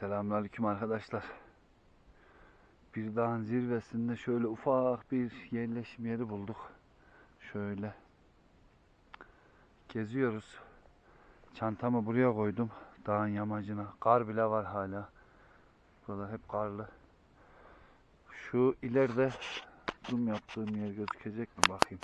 Selamünaleyküm arkadaşlar. Bir dağın zirvesinde şöyle ufak bir yerleşim yeri bulduk. Şöyle geziyoruz. Çantamı buraya koydum. Dağın yamacına. Kar bile var hala. Burada hep karlı. Şu ileride zoom yaptığım yer gözükecek mi bakayım.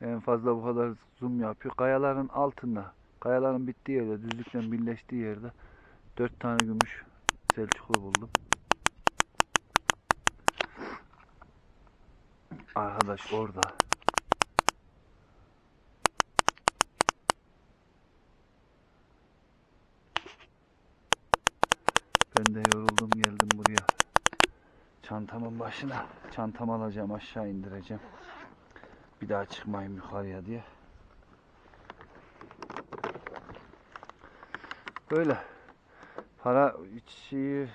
En fazla bu kadar zoom yapıyor. Kayaların altında, kayaların bittiği yerde, düzlükle birleştiği yerde dört tane gümüş selçuklu buldum. Arkadaş orada. Ben de yoruldum geldim buraya. Çantamın başına. Çantamı alacağım aşağı indireceğim. Bir daha çıkmayayım yukarıya diye. Böyle. Para şeyi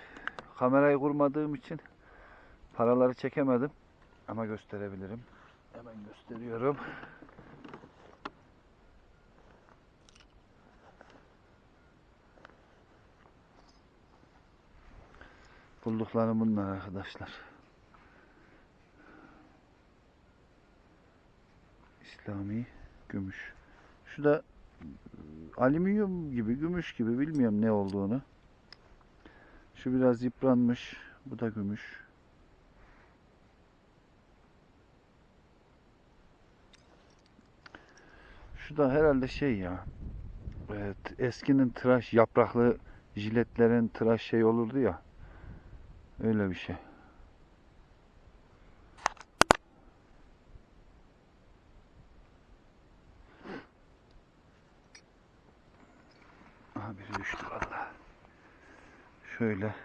kamerayı kurmadığım için paraları çekemedim. Ama gösterebilirim. Hemen gösteriyorum. Bulduklarım bunlar arkadaşlar. İslami gümüş. Şu da alüminyum gibi, gümüş gibi bilmiyorum ne olduğunu. Şu biraz yıpranmış. Bu da gümüş. Şu da herhalde şey ya. Evet, eskinin tıraş yapraklı jiletlerin tıraş şey olurdu ya. Öyle bir şey. Şöyle.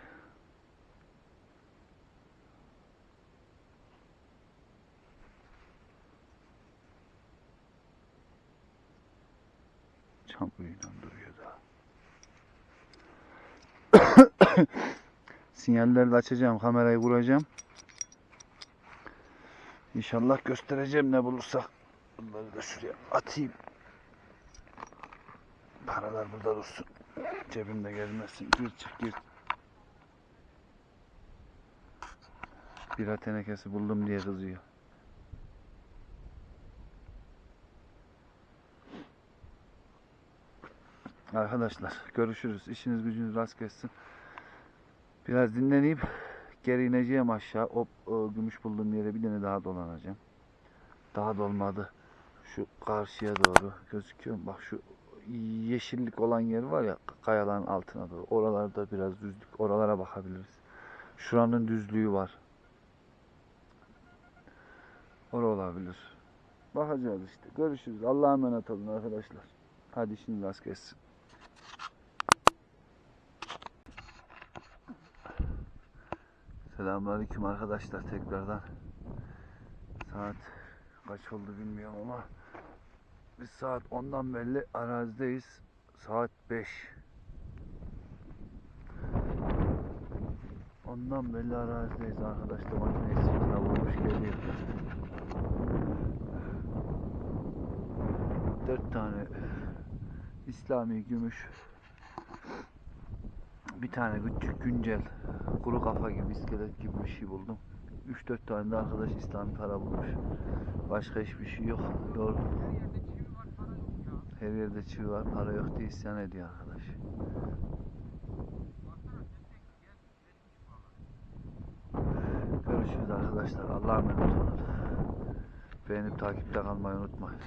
Çamuruyla duruyor da. Sinyalleri de açacağım. Kamerayı kuracağım. İnşallah göstereceğim ne bulursak. Bunları da şuraya atayım. Paralar burada dursun. Cebimde gezmesin. Gir çık gir. Bira tenekesi buldum diye kızıyor. Arkadaşlar görüşürüz. İşiniz gücünüz rast gelsin. Biraz dinleneyim. Geri ineceğim aşağı. O, o gümüş bulduğum yere bir tane daha dolanacağım. Daha dolmadı. Şu karşıya doğru gözüküyor. mu? Bak şu yeşillik olan yer var ya kayaların altına doğru. Oralarda biraz düzlük. Oralara bakabiliriz. Şuranın düzlüğü var. Ora olabilir. Bakacağız işte. Görüşürüz. Allah'a emanet olun arkadaşlar. Hadi şimdi rast gelsin. Selamünaleyküm arkadaşlar tekrardan. Saat kaç oldu bilmiyorum ama biz saat 10'dan belli arazideyiz. Saat 5. Ondan belli arazideyiz arkadaşlar. Makineyi sırtına vurmuş geliyor. Dört tane İslami gümüş. Bir tane küçük güncel kuru kafa gibi iskelet gibi bir şey buldum. 3-4 tane de arkadaş İslami para bulmuş. Başka hiçbir şey yok. Yol, her yerde çivi var, para yok diye isyan ediyor arkadaş. Görüşürüz arkadaşlar. Allah'a emanet olun. Beğenip takipte kalmayı unutmayın.